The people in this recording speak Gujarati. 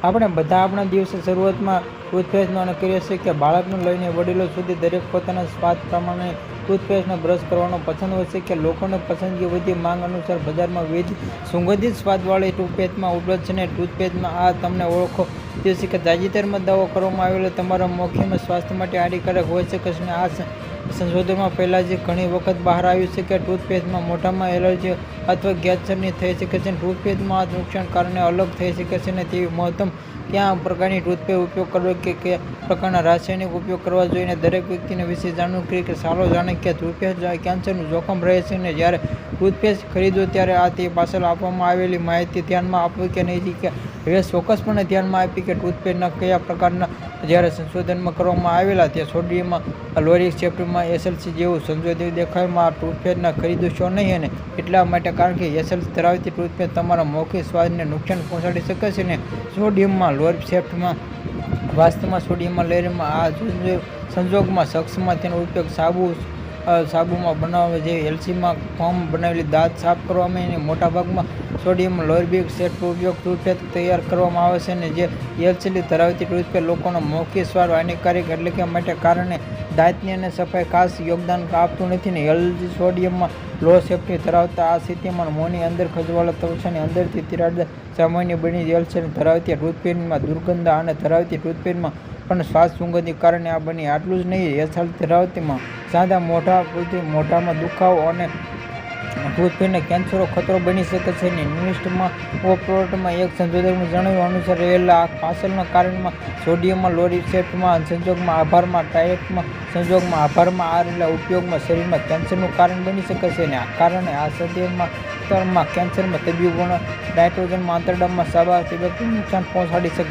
આપણે બધા આપણા દિવસે શરૂઆતમાં ટૂથપેસ્ટનો અને કરીએ છીએ કે બાળકને લઈને વડીલો સુધી દરેક પોતાના સ્વાદ પ્રમાણે ટૂથપેસ્ટનો બ્રશ કરવાનો પસંદ હોય છે કે લોકોને પસંદગી વધી માંગ અનુસાર બજારમાં વિવિધ સુગંધિત સ્વાદવાળી ટૂથપેસ્ટમાં ઉપલબ્ધ છે ને ટૂથપેસ્ટમાં આ તમને ઓળખો. તે છે કે તાજેતરમાં દાવો કરવામાં આવેલો તમારા મોખીમાં સ્વાસ્થ્ય માટે હાનિકારક શકે છે અને આ સંશોધનમાં પહેલાં જે ઘણી વખત બહાર આવ્યું છે કે ટૂથપેસ્ટમાં મોઢામાં એલર્જી અથવા ગેસની થઈ શકે છે. આ નુકસાન કારણે અલગ થઈ શકે છે અને તેવી મહત્તમ કયા પ્રકારની ટૂથપેસ્ટ ઉપયોગ કરવો કે કયા પ્રકારના રાસાયણિક ઉપયોગ કરવા જોઈએ દરેક વ્યક્તિને વિશે જાણવું કરીએ કે સારો જાણે કે ટૂથપેસ્ટ કેન્સરનું જોખમ રહે છે અને જ્યારે ટૂથપેસ્ટ ખરીદો ત્યારે આ તે પાછળ આપવામાં આવેલી માહિતી ધ્યાનમાં આપવી કે નહીં કે હવે ચોક્કસપણે ધ્યાનમાં આપી કે ટૂથપેસ્ટના કયા પ્રકારના જ્યારે સંશોધનમાં કરવામાં આવેલા તે સોડિયમમાં, લોરિક સેફ્ટીમાં એસએલસી જેવું સંશોધન દેખાવમાં આ ટૂથપેસ્ટના ખરીદશો નહીં અને એટલા માટે કારણ કે એસએલસી ધરાવતી ટૂથપેસ્ટ તમારા મૌખિક સ્વાદને નુકસાન પહોંચાડી શકે છે અને સોડિયમમાં લોર સેફ્ટમાં વાસ્તવમાં સોડિયમમાં લહેરમાં આ સંજોગમાં શખ્સમાં તેનો ઉપયોગ સાબુ સાબુમાં બનાવે છે. એલસીમાં ફોર્મ બનાવેલી દાંત સાફ કરવામાં અને મોટાભાગમાં સોડિયમ લોરબિક સેટનો ઉપયોગ ટૂથપેસ્ટ તૈયાર કરવામાં આવે છે અને જે એલસીડી ધરાવતી ટૂથપેસ્ટ લોકોનો મૌખિક સ્વાર હાનિકારક એટલે કે માટે કારણે દાંતની અને સફાઈ ખાસ યોગદાન આપતું નથી ને એલજી સોડિયમમાં લો સેફ્ટી ધરાવતા આ સ્થિતિમાં મોંની અંદર ખજવાળા ત્વચાની અંદરથી તિરાડ સામાન્ય બની એલસીડી ધરાવતી ટૂથપેસ્ટમાં દુર્ગંધ અને ધરાવતી ટૂથપેસ્ટમાં પણ શ્વાસ સુગંધી કારણે આ બની. આટલું જ નહીં એસલ ધરાવતીમાં સાદા મોઢા પૂરતી મોઢામાં દુખાવો અને ટૂથપેસ્ટને કેન્સરનો ખતરો બની શકે છે. અને નિષ્ઠમાં ઓપરોટમાં એક સંશોધકનું જણાવ્યું અનુસાર, રહેલા આ પાછળના કારણમાં સોડિયમમાં લોરીસેટમાં સંજોગમાં આભારમાં ટાયટમાં સંજોગમાં આભારમાં આ રહેલા ઉપયોગમાં શરીરમાં કેન્સરનું કારણ બની શકે છે. અને આ કારણે આ શરીરમાં સ્તરમાં કેન્સરમાં તબીબોના નાઇટ્રોજનમાં આંતરડામાં સાબા નુકસાન પહોંચાડી શકે